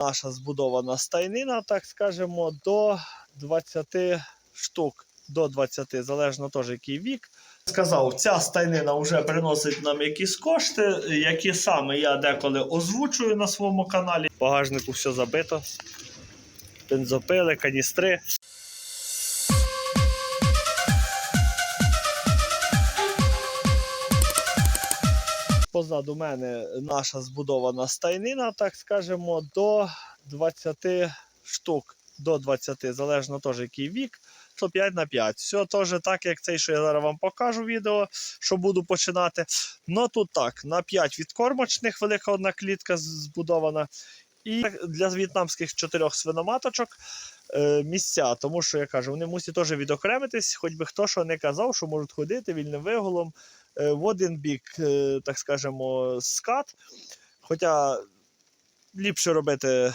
наша збудована стайнина, так скажемо, до 20 штук. До 20, залежно теж який вік. Сказав, ця стайнина вже приносить нам якісь кошти, які саме я деколи озвучую на своєму каналі. В багажнику все забито. Бензопили, каністри. Позаду мене наша збудована стайнина, так скажемо, до 20 штук. До 20, залежно теж який вік, то 5 на 5. Все теж так, як цей, що я зараз вам покажу відео, що буду починати. Ну тут так, на 5 відкормочних велика одна клітка збудована. І для в'єтнамських чотирьох свиноматочок місця, тому що я кажу, вони мусять теж відокремитись, хоч би хто що не казав, що можуть ходити вільним виголом е, в один бік, е, так скажемо, скат. Хоча ліпше робити,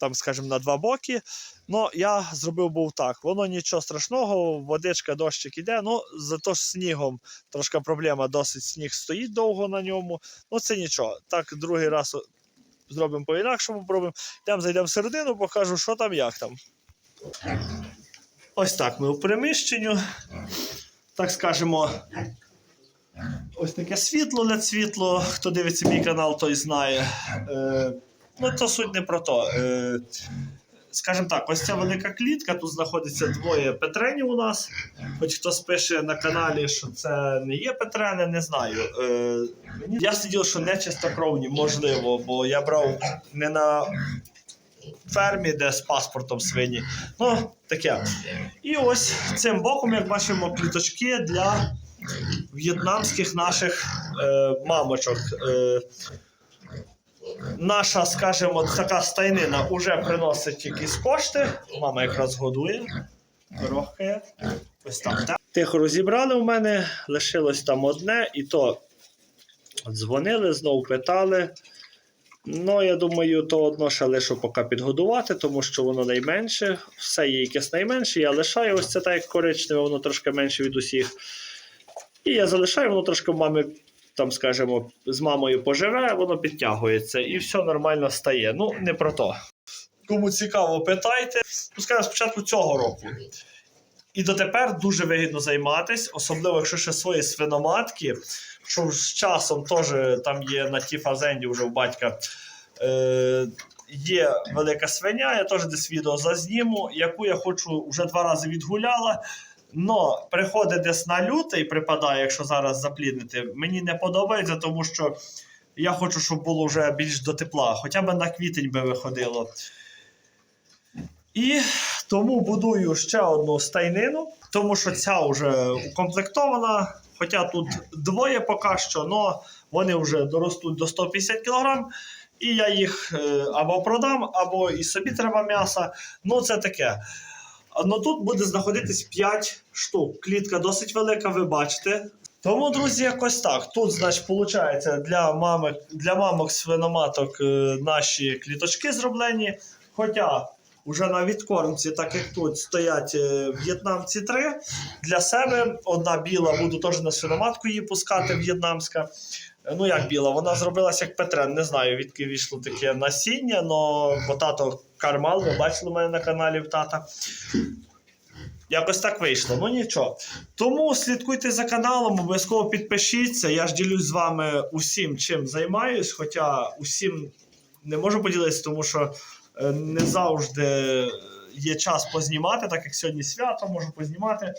там, скажімо, на два боки. Ну, я зробив був так. Воно нічого страшного, водичка, дощик іде. Ну, зато з снігом трошки проблема, досить сніг стоїть довго на ньому. Ну, це нічого. Так, другий раз зробимо по-інакшому, пробуємо. Йдемо, зайдемо всередину, покажу, що там, як там. Ось так ми у приміщенню. Так скажемо, ось таке світло, лед світло. Хто дивиться мій канал, той знає. Е, ну, то суть не про то. Е, скажімо так, ось ця велика клітка, тут знаходиться двоє петренів у нас. Хоч хтось пише на каналі, що це не є петрени, не знаю. Е, я сидів, що не чистокровні, можливо, бо я брав не на фермі, де з паспортом свині. Ну, таке. І ось цим боком, як бачимо, кліточки для в'єтнамських наших е, мамочок. Е, наша, скажімо, така стайнина вже приносить якісь кошти. Мама якраз годує. Рохкає. Ось так. так. Тихо розібрали у мене, лишилось там одне, і то дзвонили, знову питали. Ну, я думаю, то одно ще лишу поки підгодувати, тому що воно найменше. Все є якесь найменше. Я лишаю ось це так як коричневе, воно трошки менше від усіх. І я залишаю, воно трошки мами, там, скажімо, з мамою поживе, воно підтягується і все нормально стає. Ну, не про то. Кому цікаво, питайте. Пускай спочатку цього року. І дотепер дуже вигідно займатися, особливо якщо ще свої свиноматки, що з часом теж там є на тій фазенді вже у батька. Е, є велика свиня, я теж десь відео зазніму, яку я хочу вже два рази відгуляла. Но приходить десь на лютий, припадає, якщо зараз запліднити, мені не подобається, тому що я хочу, щоб було вже більш до тепла, хоча б на квітень би виходило. І тому будую ще одну стайнину, тому що ця вже укомплектована. Хоча тут двоє поки що, але вони вже доростуть до 150 кг. І я їх е, або продам, або і собі треба м'яса. Ну, це таке. Ну тут буде знаходитись 5 штук. Клітка досить велика, ви бачите. Тому, друзі, якось так. Тут, значить, виходить, для мами, для мамок свиноматок е, наші кліточки зроблені. Хоча вже на відкормці, так як тут стоять е, в'єтнамці 3, для себе одна біла, буду теж на свиноматку її пускати в'єтнамська. Е, Ну, як біла, вона зробилася як Петрен. Не знаю, відки вийшло таке насіння, але бо тато кармал, ви бачили мене на каналі в тата. Якось так вийшло, ну нічого. Тому слідкуйте за каналом, обов'язково підпишіться. Я ж ділюсь з вами усім, чим займаюсь, хоча усім не можу поділитися, тому що не завжди є час познімати, так як сьогодні свято, можу познімати.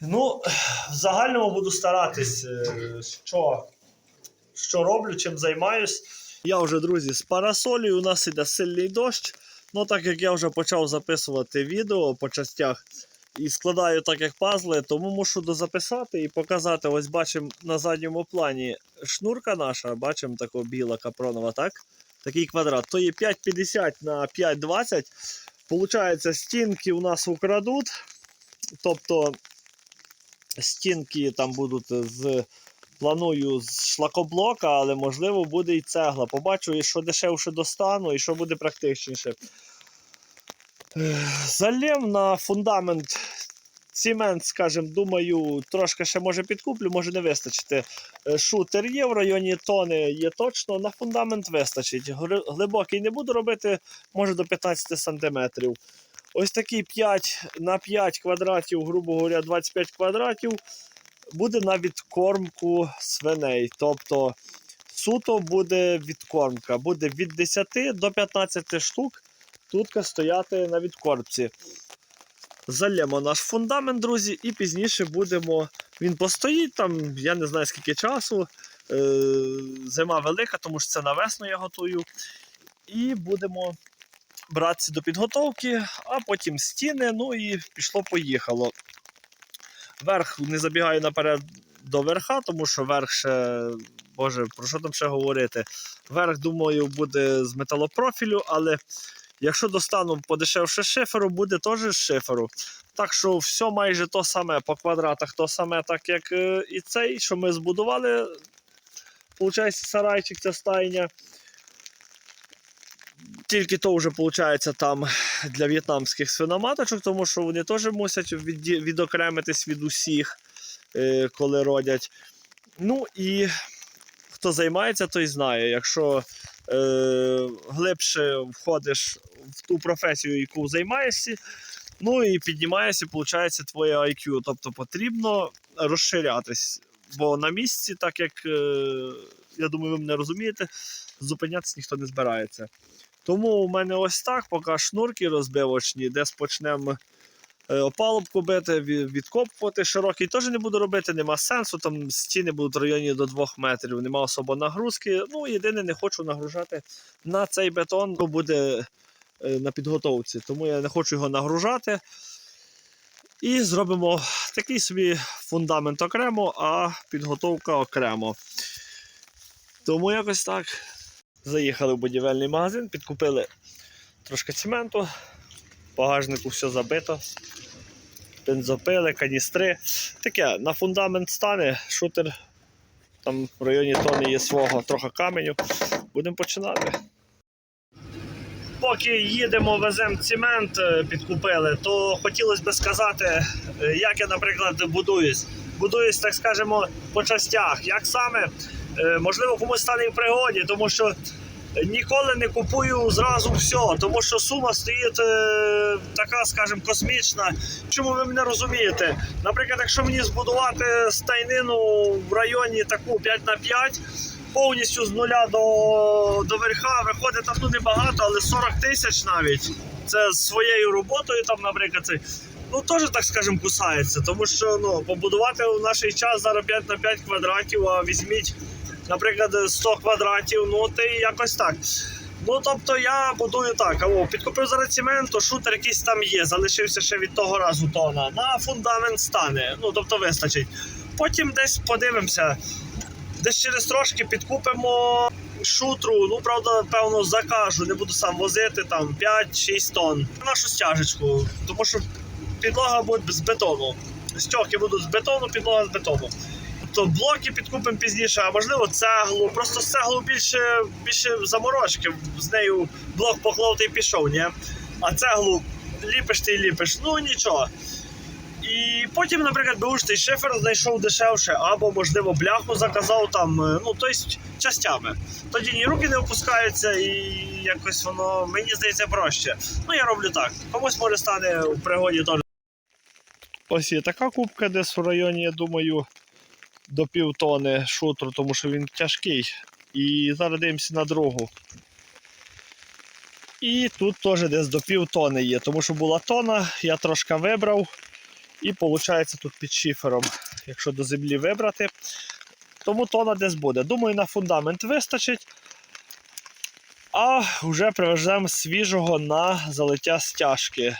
Ну, в загальному буду старатись, е, що, що роблю, чим займаюсь. Я вже, друзі, з парасолею, у нас іде сильний дощ. Ну, так як я вже почав записувати відео по частях і складаю так, як пазли, тому мушу дозаписати і показати. Ось бачимо на задньому плані шнурка наша, бачимо така біла капронова, так? Такий квадрат. То є 5,50 на 5,20. Получається, стінки у нас украдуть. Тобто стінки там будуть з. Планую з шлакоблока, але можливо буде і цегла. Побачу, що дешевше достану, і що буде практичніше. Ех, на фундамент Цемент, скажімо, думаю, трошки ще може підкуплю, може не вистачити. Е, Шутер є в районі тони, є точно, на фундамент вистачить. Глибокий не буду робити, може до 15 сантиметрів. Ось такий 5 на 5 квадратів, грубо говоря, 25 квадратів, буде на відкормку свиней. Тобто суто буде відкормка. Буде від 10 до 15 штук тутка стояти на відкормці. Зальємо наш фундамент, друзі, і пізніше будемо. Він постоїть там, я не знаю скільки часу. Е, зима велика, тому що це на весну я готую. І будемо братися до підготовки, а потім стіни, ну і пішло-поїхало. Верх не забігаю наперед до верха, тому що верх ще, боже, про що там ще говорити? Верх, думаю, буде з металопрофілю, але якщо достану подешевше шиферу, буде теж з шиферу. Так що все майже то саме по квадратах, то саме, так як е, і цей, що ми збудували. Получається, сарайчик, ця стайня. Тільки то вже виходить там для в'єтнамських свиноматочок, тому що вони теж мусять відді- відокремитись від усіх, е, коли родять. Ну і хто займається, той знає. Якщо глибше входиш в ту професію, яку займаєшся, ну і піднімаєшся, виходить, твоє IQ. Тобто потрібно розширятись. Бо на місці, так як е, я думаю, ви мене розумієте, зупинятися ніхто не збирається. Тому у мене ось так, поки шнурки розбивочні, десь почнемо е, опалубку бити, відкопувати широкий теж не буду робити, нема сенсу. Там стіни будуть в районі до 2 метрів, нема особо нагрузки. Ну, єдине, не хочу нагружати на цей бетон, бо буде е, на підготовці. Тому я не хочу його нагружати. І зробимо такий собі фундамент окремо, а підготовка окремо. Тому якось так. Заїхали в будівельний магазин, підкупили трошки цементу, багажнику все забито, бензопили, каністри. Таке, на фундамент стане, шутер там в районі тони є свого, трохи каменю. Будемо починати. Поки їдемо, веземо цемент, е, підкупили, то хотілося б сказати, е, як я, наприклад, будуюсь. Будуюсь, так скажемо, по частях. Як саме, Е, можливо, комусь стане в пригоді, тому що ніколи не купую зразу все, тому що сума стоїть е, така, скажімо, космічна. Чому ви мене розумієте? Наприклад, якщо мені збудувати стайнину в районі таку 5 на 5 повністю з нуля до, до верха, виходить там ну небагато, але 40 тисяч навіть. Це з своєю роботою, там, наприклад, це. Ну, теж, так скажемо, кусається, тому що ну, побудувати в наш час зараз 5 на 5 квадратів, а візьміть, наприклад, 100 квадратів, ну ти якось так. Ну, тобто я будую так, або підкупив зараз цементу, шутер якийсь там є, залишився ще від того разу тона. На фундамент стане, ну тобто вистачить. Потім десь подивимося, десь через трошки підкупимо шутру. Ну, правда, певно, закажу, не буду сам возити там 5-6 тонн. Нашу стяжечку, тому що підлога буде з бетону. Стьоки будуть з бетону, підлога з бетону. Тобто блоки підкупимо пізніше, а можливо цеглу. Просто з цеглу більше, більше заморочки. З нею блок поклав й пішов, ні? А цеглу ліпиш ти й ліпиш. Ну нічого. І потім, наприклад, беушний шифер знайшов дешевше, або, можливо, бляху заказав там, е, ну, тобто частями. Тоді ні руки не опускаються і якось воно, мені здається, проще. Ну, я роблю так. Комусь може стане в пригоді теж. Ось є така кубка десь в районі, я думаю, до півтони шутру, тому що він тяжкий. І зараз дивимося на другу. І тут теж десь до півтони є, тому що була тона, я трошки вибрав. І виходить тут під шифером, якщо до землі вибрати. Тому тона десь буде. Думаю, на фундамент вистачить. А вже привеземо свіжого на залиття стяжки.